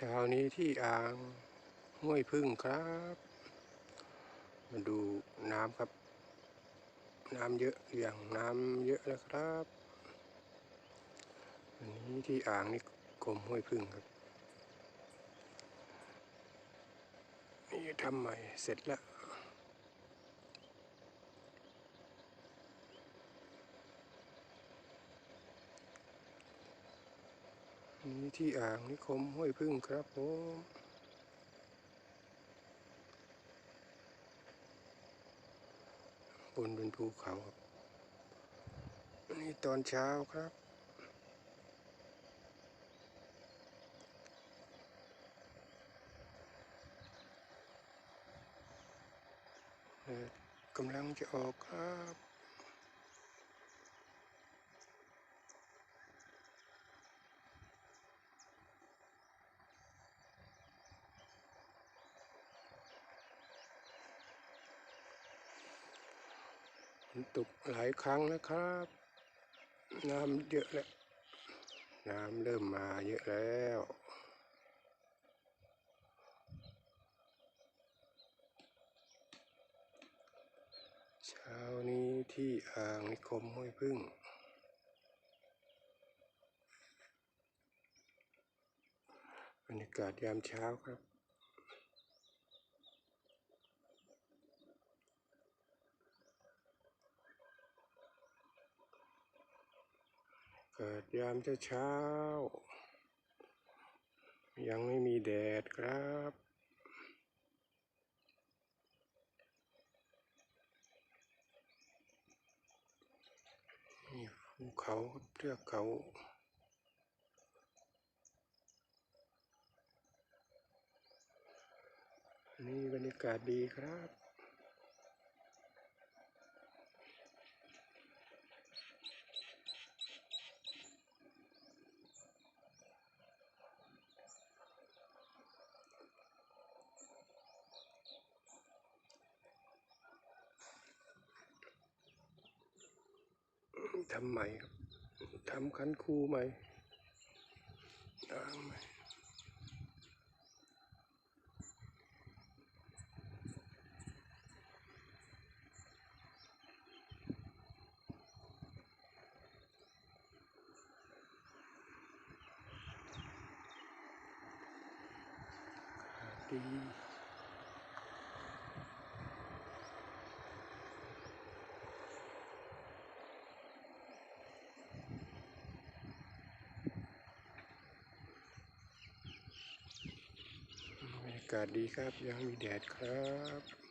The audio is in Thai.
เช้านี้ที่อ่างห้วยพึ่งครับ มาดูน้ำครับ น้ำเยอะอย่างน้ำเยอะแล้วครับอันนี้ที่อ่างนี่กรมห้วยพึ่งครับ นี่ทำใหม่เสร็จแล้ว นี่ที่อ่างนิคมห้วยพึ่งครับผมบนเป็นภูเขาครับนี่ตอนเช้าครับ กำลังจะออกครับ ตกหลายครั้งแล้วครับ น้ำเยอะแล้ว น้ำเริ่มมาเยอะแล้วเช้านี้ที่อ่างนิคมห้วยพึ่ง บรรยากาศยามเช้าครับ เกิดยามเช้า ยังไม่มีแดดครับ นี่ภูเขาเทือกเขานี่บรรยากาศดีครับ ทำใหม่ครับทำคันคูใหม่ล้างใหม่ดีากาศดีครับยังมีแดดครับ